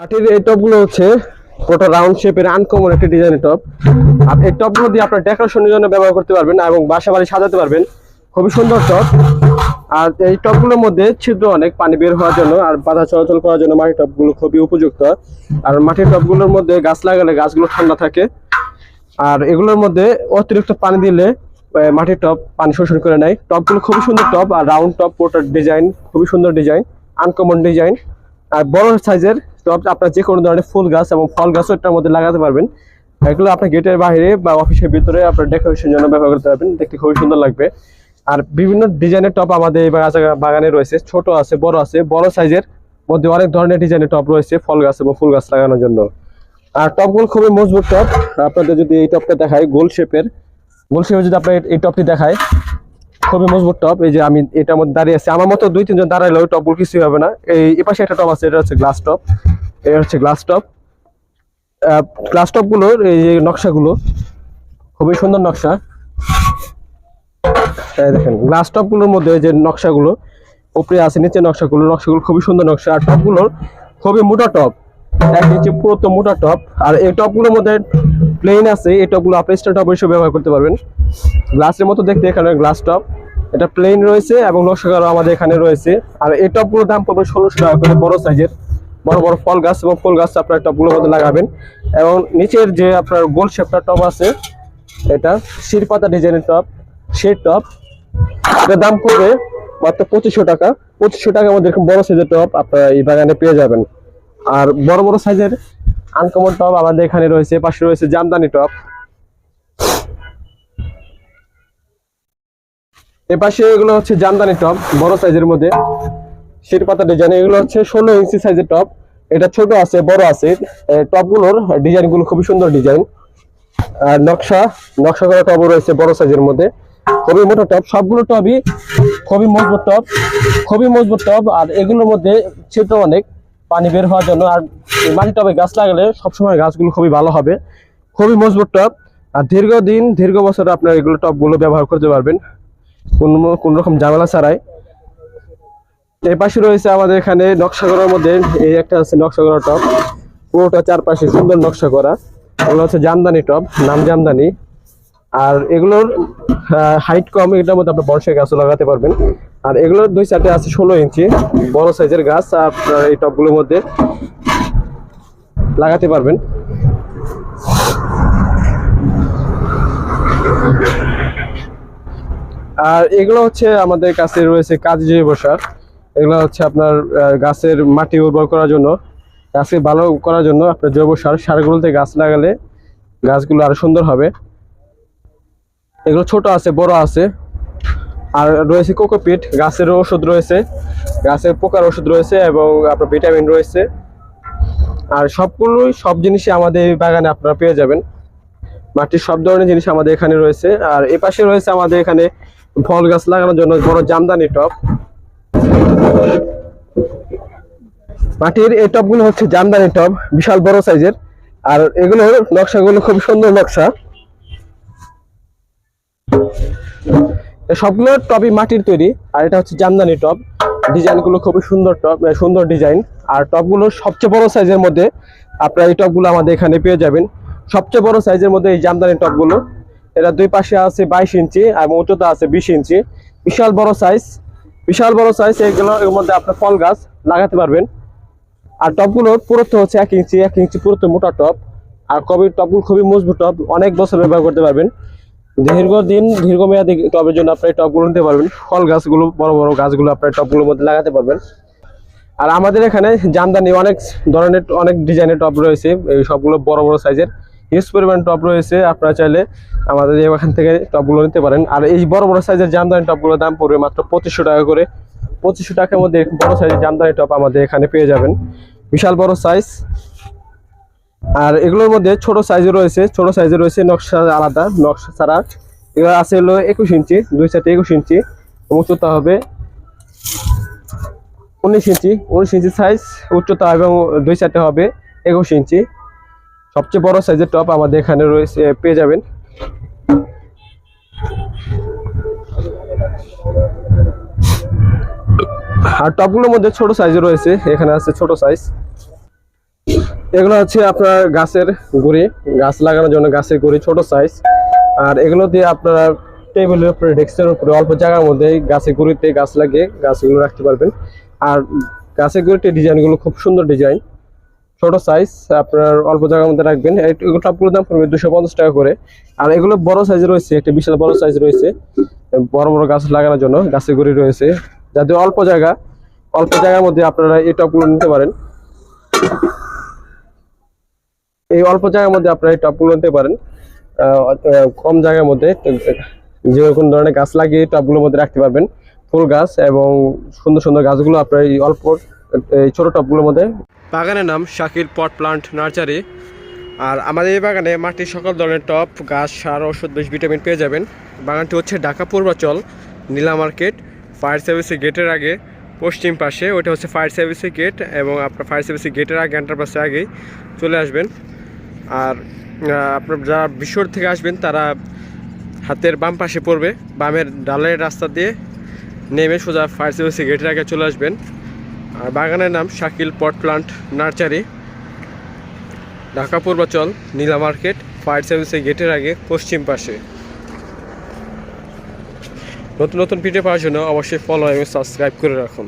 মাটির এই টপগুলো হচ্ছে পুরোটা রাউন্ড শেপের আনকমন একটি ডিজাইনের টপ আর এই টপগুলো দিয়ে আপনার ডেকোরেশনের জন্য ব্যবহার করতে পারবেন এবং বাসা বাড়ি সাজাতে পারবেন। খুবই সুন্দর টপ আর এই টপগুলোর মধ্যে ছিদ্র অনেক, পানি বের হওয়ার জন্য আর বাধা চলাচল করার জন্য মাটির টপগুলো খুবই উপযুক্ত। আর মাটির টপগুলোর মধ্যে গাছ লাগালে গাছগুলো ঠান্ডা থাকে। আর এগুলোর মধ্যে অতিরিক্ত পানি দিলে মাটির টপ পানি শোষণ করে নেয়। টপগুলো খুবই সুন্দর টপ আর রাউন্ড টপ পুরোটার ডিজাইন খুবই সুন্দর ডিজাইন আনকমন ডিজাইন আর বড় সাইজের টপ আপনার যে কোনো ধরনের ফুল গাছ এবং ফল গাছও এটার মধ্যে লাগাতে পারবেন। এগুলো আপনার গেটের বাইরে বা অফিসের ভিতরে আপনার ডেকোরেশনের জন্য ব্যবহার করতে পারবেন। দেখতে খুবই সুন্দর লাগবে। আর বিভিন্ন ডিজাইনের টপ আমাদের এই বাগানে রয়েছে। ছোট আছে, বড় আছে, বড় সাইজের মধ্যে অনেক ধরনের ডিজাইনের টপ রয়েছে ফল গাছ এবং ফুল গাছ লাগানোর জন্য। আর টপগুলো খুবই মজবুত টপ। আপনাদের যদি এই টপটা দেখায় গোল শেপের। গোল শেপের যদি আপনার এই টপটি দেখায় খুবই মজবুত টপ। এই যে আমি এটার মধ্যে দাঁড়িয়ে আছি। আমার মতো দুই, তিনজন দাঁড়াইলে ওই টপগুলো কিছুই হবে না। এই এপাশে একটা টপ আছে, এটা হচ্ছে গ্লাস টপ এটা হচ্ছে গ্লাস টপ গ্লাস টপগুলোর এই যে নকশাগুলো, খুবই সুন্দর নকশা। দেখেন গ্লাস টপগুলোর মধ্যে যে নকশাগুলো, উপরে আছে, নিচে নকশাগুলো নকশাগুলো খুবই সুন্দর নকশা। আর টপগুলোর খুবই মোটা টপ এক ইঞ্চি পুরো মোটা টপ আর এই টপগুলোর মধ্যে প্লেন আছে, এই টপগুলো আপনি স্টার টপ হিসেবে ব্যবহার করতে পারবেন। গ্লাসের মতো দেখতে এখানে গ্লাস টপ এটা প্লেন রয়েছে এবং নকশা করা আমাদের এখানে রয়েছে। আর এই টপগুলোর দাম পড়বে ষোলোশো টাকা করে, বড় সাইজের বড় বড় ফল গাছ এবং ফুল গাছ আপনার টপগুলোর মধ্যে লাগাবেন। এবং নিচের যে আপনার গোল শেপটা টপ আছে, এটা শিরপাতা ডিজাইনের টপ, সেই টপ। এটার দাম পড়বে মাত্র পঁচিশশো টাকা। পঁচিশশো টাকার মধ্যে এরকম বড় সাইজের টপ আপনারা এই বাগানে পেয়ে যাবেন। আর বড় বড় সাইজের আনকমন টপ আমাদের এখানে রয়েছে পাশে রয়েছে জামদানি টপ। এ পাশে এগুলো হচ্ছে জামদানি টপ, বড় সাইজের মধ্যে। শির পাতা ডিজাইন এগুলো হচ্ছে ষোলো ইঞ্চি সাইজের টপ এটা ছোট আছে, বড় আছে। টপগুলোর ডিজাইনগুলো খুবই সুন্দর ডিজাইন আর নকশা নকশা করা টপও রয়েছে বড় সাইজের মধ্যে। খুবই মোটা টপ সবগুলো টপই খুবই মজবুত টপ খুবই মজবুত টপ আর এগুলোর মধ্যে ছিদ্র অনেক। পানি বের হওয়ার জন্য। আর মাটি টবে গাছ লাগালে সবসময় গাছগুলো খুবই ভালো হবে। খুবই মজবুত টপ আর দীর্ঘদিন, দীর্ঘ বছর আপনার এগুলো টপগুলো ব্যবহার করতে পারবেন। কোন কোন রকম ঝামেলা ছাড়াই। এই পাশে রয়েছে আমাদের এখানে নকশা করার মধ্যে, এই একটা আছে নকশা করা টপ পুরোটা চারপাশে সুন্দর নকশা করা। এগুলো হচ্ছে জামদানি টপ নাম জামদানি। আর এগুলোর হাইট কম, এটার মধ্যে আপনার বর্ষায় গাছও লাগাতে পারবেন। আর এগুলোর দুই সাইডে আছে ষোলো ইঞ্চি, বড় সাইজের গাছ আপনার এই টপগুলোর মধ্যে লাগাতে পারবেন। আর এগুলো হচ্ছে আমাদের কাছে রয়েছে কাজ জৈব সার। এগুলো হচ্ছে আপনার গাছের মাটি উর্বর করার জন্য। গাছকে ভালো করার জন্য আপনার জৈব সার সারগুলোতে গাছ লাগালে গাছগুলো আরও সুন্দর হবে। এগুলো ছোট আছে, বড় আছে। আর রয়েছে কোকোপিট গাছের ওষুধ রয়েছে। গাছের পোকার ওষুধ রয়েছে এবং আপনার ভিটামিন রয়েছে। আর সবগুলোই সব জিনিসই আমাদের বাগানে আপনারা পেয়ে যাবেন। মাটির সব ধরনের জিনিস আমাদের এখানে রয়েছে। আর এ পাশে রয়েছে আমাদের এখানে ফল গাছ লাগানোর জন্য বড় জামদানি টব। মাটির এই টবগুলো হচ্ছে জামদানি টব, বিশাল বড় সাইজের। আর এগুলোর নকশাগুলো খুব সুন্দর নকশা। সবগুলো টবই মাটির তৈরি, আর এটা হচ্ছে জামদানি টব। ডিজাইনগুলো খুবই সুন্দর টপ সুন্দর ডিজাইন। আর টপগুলো সবচেয়ে বড় সাইজের মধ্যে আপনারা এই টপগুলো আমাদের এখানে পেয়ে যাবেন। সবচেয়ে বড় সাইজের মধ্যে এই জামদানি টপগুলো এটা দুই পাশে আছে বাইশ ইঞ্চি আর উচ্চতা আছে বিশ ইঞ্চি। বিশাল বড় সাইজ বিশাল বড় সাইজ এগুলো এর মধ্যে আপনার ফল গাছ লাগাতে পারবেন। আর টপগুলোর পুরুত্ব হচ্ছে এক ইঞ্চি এক ইঞ্চি পুরুত্ব মোটা টপ আর কবি টপগুলো খুবই মজবুত টপ অনেক বছর ব্যবহার করতে পারবেন। দীর্ঘদিন, দীর্ঘমেয়াদী টবের জন্য আপনার এই টপগুলো নিতে পারবেন। ফল গাছগুলো, বড় বড় গাছগুলো আপনার টপগুলোর মধ্যে লাগাতে পারবেন। আর আমাদের এখানে জামদানি অনেক ধরনের, অনেক ডিজাইনের টপ রয়েছে। এই সবগুলো বড় বড় সাইজের হিউজ পরিমাণ টপ রয়েছে, আপনারা চাইলে আমাদের এখান থেকে টপগুলো নিতে পারেন। আর এই বড় বড় সাইজের জামদানি টপগুলোর দাম পড়বে মাত্র পঁচিশশো টাকা করে। পঁচিশশো টাকার মধ্যে বড় সাইজের জামদানি টপ আমাদের এখানে পেয়ে যাবেন। বিশাল বড় সাইজ আর এগুলোর মধ্যে ছোট সাইজে রয়েছে, ছোট সাইজে রয়েছে নকশা আলাদা, নকশা ছাড়া। এগুলো আছে হলো একুশ ইঞ্চি, দুই সাইডে একুশ ইঞ্চি। উচ্চতা হবে উনিশ ইঞ্চি উনিশ ইঞ্চি সাইজ উচ্চতা এবং দুই সাইডে হবে একুশ ইঞ্চি। সবচেয়ে বড় সাইজের টপ আমাদের এখানে রয়েছে পেয়ে যাবেন। আর টপগুলোর মধ্যে ছোট সাইজে রয়েছে, এখানে আছে ছোট সাইজ এগুলো হচ্ছে আপনার গাছের গুড়ি, গাছ লাগানোর জন্য গাছের গুড়ি ছোট সাইজ আর এগুলো দিয়ে আপনারা টেবিলের উপরে ডেস্কের উপরে, অল্প জায়গার মধ্যে গাছের গুঁড়িতে গাছ লাগিয়ে গাছগুলো রাখতে পারবেন। আর গাছের গুঁড়িতে ডিজাইনগুলো খুব সুন্দর ডিজাইন ছোট সাইজ আপনার অল্প জায়গার মধ্যে রাখবেন। এগুলো টপগুলোর দাম পড়বে দুশো পঞ্চাশ টাকা করে। আর এগুলো বড় সাইজ রয়েছে, একটা বিশাল বড় সাইজ রয়েছে। বড় বড় গাছ লাগানোর জন্য গাছের গুঁড়ি রয়েছে। যাদের অল্প জায়গা, অল্প জায়গার মধ্যে আপনারা এই টপগুলো নিতে পারেন। এই অল্প জায়গার মধ্যে আপনারা এই টপগুলো নিতে পারেন। কম জায়গার মধ্যে যে কোনো ধরনের গাছ লাগিয়ে টপগুলোর মধ্যে রাখতে পারবেন। ফুল গাছ এবং সুন্দর সুন্দর গাছগুলো আপনার এই অল্প এই ছোট টপগুলোর মধ্যে। বাগানের নাম শাকির পট প্লান্ট নার্সারি। আর আমাদের এই বাগানে মাটির সকল ধরনের টপ, গাছ, সার, ওষুধ, বেশ ভিটামিন পেয়ে যাবেন। বাগানটি হচ্ছে ঢাকা পূর্বাচল, নীলা মার্কেট, ফায়ার সার্ভিসের গেটের আগে, পশ্চিম পাশে, ওইটা হচ্ছে ফায়ার সার্ভিসের গেট এবং আপনার ফায়ার সার্ভিসের গেটের আগে এন্টারপ্রাসের আগেই চলে আসবেন। আর আপনার যারা বিশ্বর থেকে আসবেন, তারা হাতের বাম পাশে পড়বে, বামের ডালের রাস্তা দিয়ে নেমে সোজা ফায়ার সার্ভিসের গেটের আগে চলে আসবেন। আর বাগানের নাম Shakil pot plant nursery. Dhaka Purbachal, Nila market, fire সার্ভিসের গেটের আগে, পশ্চিম পাশে। নতুন নতুন ভিডিও পাওয়ার জন্য অবশ্যই ফলো এবং সাবস্ক্রাইব করে রাখুন।